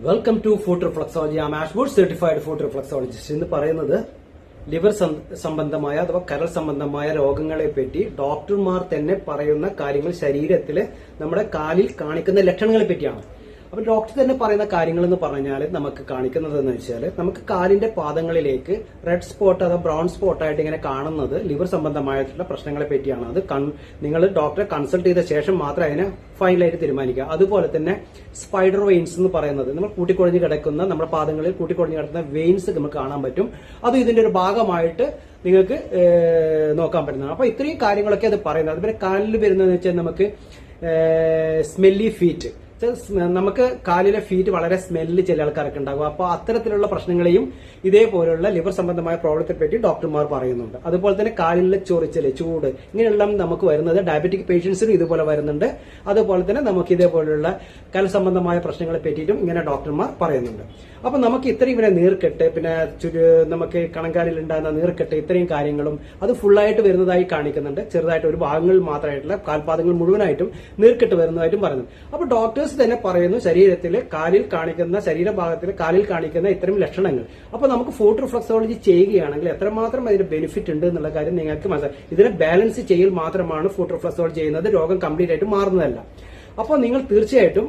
Welcome to foot reflexology am ash board certified foot reflexologist എന്ന് പറയുന്നത് liver സംബന്ധമായ അഥവാ കരൾ സംബന്ധമായ രോഗങ്ങളെ പറ്റി ഡോക്ടർമാർ തന്നെ പറയുന്ന കാര്യങ്ങൾ ശരീരത്തിലെ നമ്മുടെ കാലിൽ കാണിക്കുന്ന ലക്ഷണങ്ങളെ പറ്റിയാണ്. അപ്പൊ ഡോക്ടർ തന്നെ പറയുന്ന കാര്യങ്ങൾ എന്ന് പറഞ്ഞാൽ നമുക്ക് കാണിക്കുന്നത് എന്ന് വെച്ചാൽ നമുക്ക് കാലിന്റെ പാദങ്ങളിലേക്ക് റെഡ് സ്പോട്ട് അഥവാ ബ്രൗൺ സ്പോട്ട് ആയിട്ട് ഇങ്ങനെ കാണുന്നത് ലിവർ സംബന്ധമായിട്ടുള്ള പ്രശ്നങ്ങളെ പറ്റിയാണ്. അത് നിങ്ങൾ ഡോക്ടറെ കൺസൾട്ട് ചെയ്ത ശേഷം മാത്രം അതിനെ ഫൈനലായിട്ട് തീരുമാനിക്കുക. അതുപോലെ തന്നെ സ്പൈഡർ വെയിൻസ് എന്ന് പറയുന്നത് നമ്മൾ കൂട്ടിക്കൊഴിഞ്ഞ് കിടക്കുന്ന നമ്മുടെ പാദങ്ങളിൽ കൂട്ടിക്കൊഴിഞ്ഞ് കിടക്കുന്ന വെയിൻസ് നമുക്ക് കാണാൻ പറ്റും. അത് ഇതിന്റെ ഒരു ഭാഗമായിട്ട് നിങ്ങൾക്ക് നോക്കാൻ പറ്റുന്നതാണ്. അപ്പൊ ഇത്രയും കാര്യങ്ങളൊക്കെ അത് പറയുന്നത്. അതുപോലെ കാലിൽ വരുന്നതെന്ന് വെച്ചാൽ നമുക്ക് സ്മെല്ലി ഫീറ്റ് നമുക്ക് കാലിലെ ഫീറ്റ് വളരെ സ്മെല്ല് ചില ആൾക്കാർക്ക് ഉണ്ടാകും. അപ്പോൾ അത്തരത്തിലുള്ള പ്രശ്നങ്ങളെയും ഇതേപോലുള്ള ലിവർ സംബന്ധമായ പ്രോബ്ലത്തെ പറ്റി ഡോക്ടർമാർ പറയുന്നുണ്ട്. അതുപോലെ തന്നെ കാലിലെ ചൊറിച്ചൽ ചൂട് ഇങ്ങനെയുള്ള നമുക്ക് വരുന്നത് ഡയബറ്റിക് പേഷ്യൻസിനും ഇതുപോലെ വരുന്നുണ്ട്. അതുപോലെ തന്നെ നമുക്ക് ഇതേപോലുള്ള കല സംബന്ധമായ പ്രശ്നങ്ങളെ പറ്റിയിട്ടും ഇങ്ങനെ ഡോക്ടർമാർ പറയുന്നുണ്ട്. അപ്പൊ നമുക്ക് ഇത്രയും ഇങ്ങനെ നീർക്കെട്ട് പിന്നെ നമുക്ക് കണങ്കാലിൽ ഉണ്ടാകുന്ന നീർക്കെട്ട് ഇത്രയും കാര്യങ്ങളും അത് ഫുള്ളായിട്ട് വരുന്നതായി കാണിക്കുന്നുണ്ട്. ചെറുതായിട്ട് ഒരു ഭാഗങ്ങളിൽ മാത്രമായിട്ടുള്ള കാൽപാദങ്ങൾ മുഴുവനായിട്ടും നീർക്കെട്ട് വരുന്നതായിട്ടും പറയുന്നു അപ്പൊ ഡോക്ടേഴ്സ് തന്നെ പറയുന്നു ശരീരത്തിൽ കാലിൽ കാണിക്കുന്ന ശരീരഭാഗത്തിൽ കാലിൽ കാണിക്കുന്ന ഇത്തരം ലക്ഷണങ്ങൾ. അപ്പൊ നമുക്ക് ഫുഡ് റിഫ്ലക്സോളജി ചെയ്യുകയാണെങ്കിൽ എത്രമാത്രം അതിന് ബെനിഫിറ്റ് ഉണ്ട് എന്നുള്ള കാര്യം നിങ്ങൾക്ക് മനസ്സിലാക്കാം ഇതിനെ ബാലൻസ് ചെയ്യൽ മാത്രമാണ് ഫുഡ് റിഫ്ലക്സോളജി ചെയ്യുന്നത്. രോഗം കംപ്ലീറ്റ് ആയിട്ട് മാറുന്നതല്ല. അപ്പോൾ നിങ്ങൾ തീർച്ചയായിട്ടും